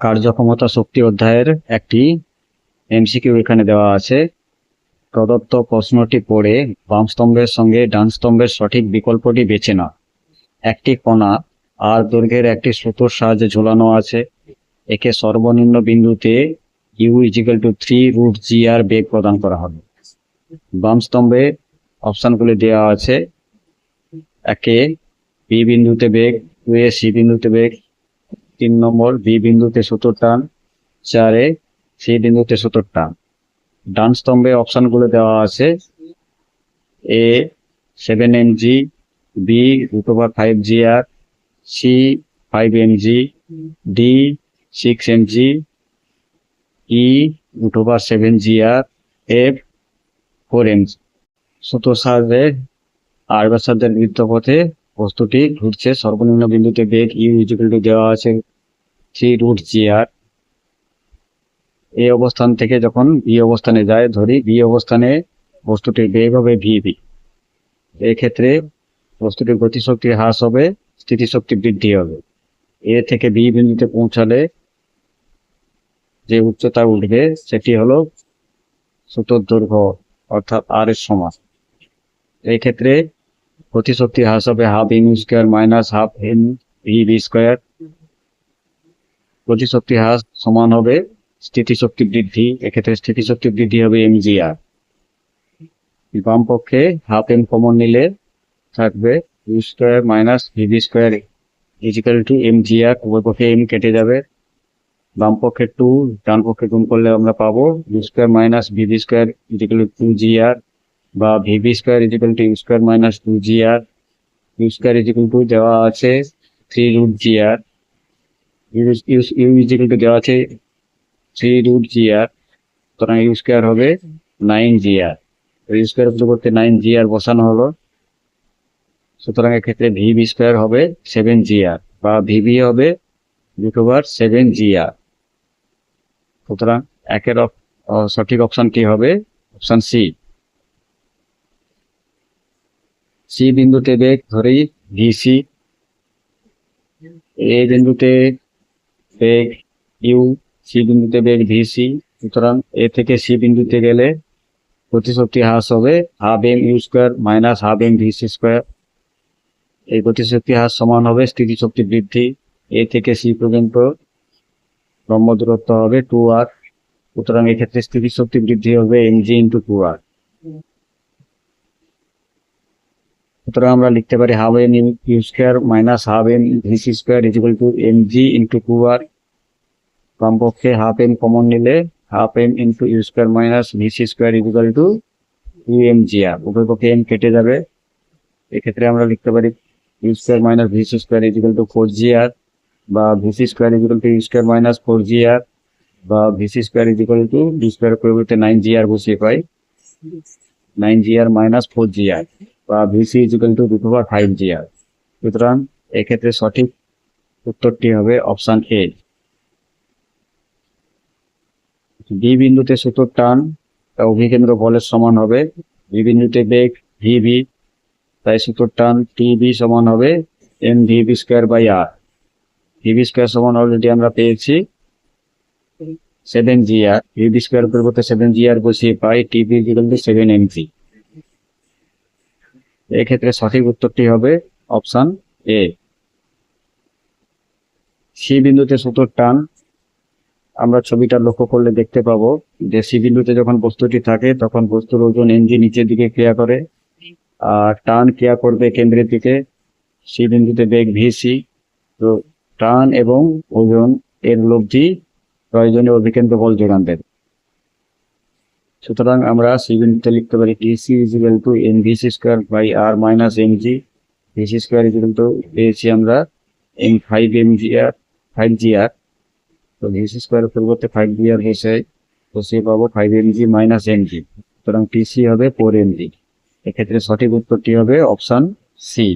কার্যক্ষমতা শক্তি অধ্যায়ের একটি এমসিকিউ এখানে দেওয়া আছে। প্রদত্ত প্রশ্নটি পড়ে, বাম স্তম্ভের সঙ্গে ডান স্তম্ভের সঠিক বিকল্পটি বেছে নাও। একটি কণা আর দৈর্ঘ্যের একটি সুতোর সাহায্যে ঝোলানো আছে। একে সর্বনিম্ন বিন্দুতে U equal to three root G R বেগ প্রদান করা হবে। বাম স্তম্ভে অপশনগুলি দেওয়া আছে। একে বি বিন্দুতে বেগ টু এ সি বিন্দুতে বেগ তিন নম্বর বি বিন্দুতে সুতোর টান, চারে সি বিন্দুতে সুতোর টান। ডান স্তম্ভে অপশনগুলো দেওয়া আছে। A seven M G B root over five G R C five M G D six M G E root over seven G R F four M G সুতোর সাহায্যে আর ব্যাসার্ধের বৃত্তপথে বস্তুটি ঘুরছে। সর্বনিম্ন বিন্দুতে বেগ ইউ টু দেওয়া আছে থ্রি রুট জি আর। এই অবস্থান থেকে যখন বি অবস্থানে যায়, ধরি বি অবস্থানে বস্তুটির বেগ হবে ভি বি। এক্ষেত্রে বস্তুটির গতিশক্তি হ্রাস হবে, স্থিতিশক্তি বৃদ্ধি হবে। এ থেকে বি বিন্দুতে পৌঁছালে যে উচ্চতা উঠবে, সেটি হলো সুতোর দৈর্ঘ্য, অর্থাৎ আর এর সমান। এই ক্ষেত্রে গতিশক্তি হ্রাস হবে half M square minus half M V B square. গতিশক্তি হ্রাস সমান হবে, স্থিতিশক্তি বৃদ্ধি, এক্ষেত্রে স্থিতিশক্তি বৃদ্ধি হবে এম জি আর বাম পক্ষে হাফ এম কমন নিলে থাকবে U square minus V V square equal to M G R উভয় পক্ষে এম কেটে যাবে। বাম পক্ষে টু ডান পক্ষে গুণ করলে আমরা পাবো U square minus V V square equal to G R বা V V square equal to U square minus two G R U square equal to দেওয়া আছে three root G R U equal to দেওয়া আছে three root G R সুতরাং U square হবে nine G R U square পরিবর্তে nine G R বসানো হলো। সুতরাং এক্ষেত্রে ভিবি স্কোয়ার হবে সেভেন জি আর বা ভিবি হবে root over seven G R সুতরাং একের সঠিক অপশনটি হবে? অপশন সি সি বিন্দুতে বেগ ধরেই ভিসি এ বিন্দুতে বেগ ইউ সি বিন্দুতে বেগ ভিসি সুতরাং এ থেকে সি বিন্দুতে গেলে গতিশক্তি হ্রাস হবে half M U square minus half M V C square এই গতিশক্তি হ্রাস সমান হবে স্থিতিশক্তি বৃদ্ধি। এ থেকে সি পর্যন্ত লম্ব দূরত্ব হবে টু আর সুতরাং এক্ষেত্রে স্থিতিশক্তি বৃদ্ধি হবে M G into two R সুতরাং আমরা লিখতে পারি half M U square minus half M VC square equal to M G into two R কমপক্ষে হাফ এম কমন নিলে half M into U square minus VC square equal to U M G R উভয় পক্ষে M কেটে যাবে। এক্ষেত্রে আমরা লিখতে পারি U square minus VC square equal to four G R বা VC square equal to U square minus four G R বা VC square equal to D square পরিবর্তে নাইন জি আর বসিয়ে পাই। Nine G R minus four G R বা VC equal to root over five G R সুতরাং এক্ষেত্রে সঠিক উত্তরটি হবে option A B বিন্দুতে সুতোর টান, তা অভিকেন্দ্র বলের সমান হবে। বি বিন্দুতে বেগ ভি ভি তাই সুতোর টান টি বি সমান হবে M V B square by R V B square সমান অলরেডি আমরা পেয়েছি seven G R V B square পরিবর্তে সেভেন জি আর বসিয়ে পাই T B equal to seven M G এক্ষেত্রে সঠিক উত্তরটি হবে অপশন এ সি বিন্দুতে সুতোর টান আমরা ছবিটা লক্ষ্য করলে দেখতে পাবো যে সি বিন্দুতে যখন বস্তুটি থাকে, তখন বস্তুর ওজন এনজি নিচের দিকে ক্রিয়া করে আর টান ক্রিয়া করবে কেন্দ্রের দিকে। সি বিন্দুতে বেগ ভিসি। তো টান এবং ওজন এর লব্ধি প্রয়োজনীয় অভিকেন্দ্র বল যোগান দেবে সুতরাং আমরা সি বিন্দুতে লিখতে পারি TC equal to N VC square by R minus M G VC square equal to পেয়েছি আমরা M five M G R five G R তো ভিসি স্কোয়ার পরিবর্তে ফাইভ জি আর তো সে পাবো five M G minus M G সুতরাং TC হবে four M G এক্ষেত্রে সঠিক উত্তরটি হবে অপশন সি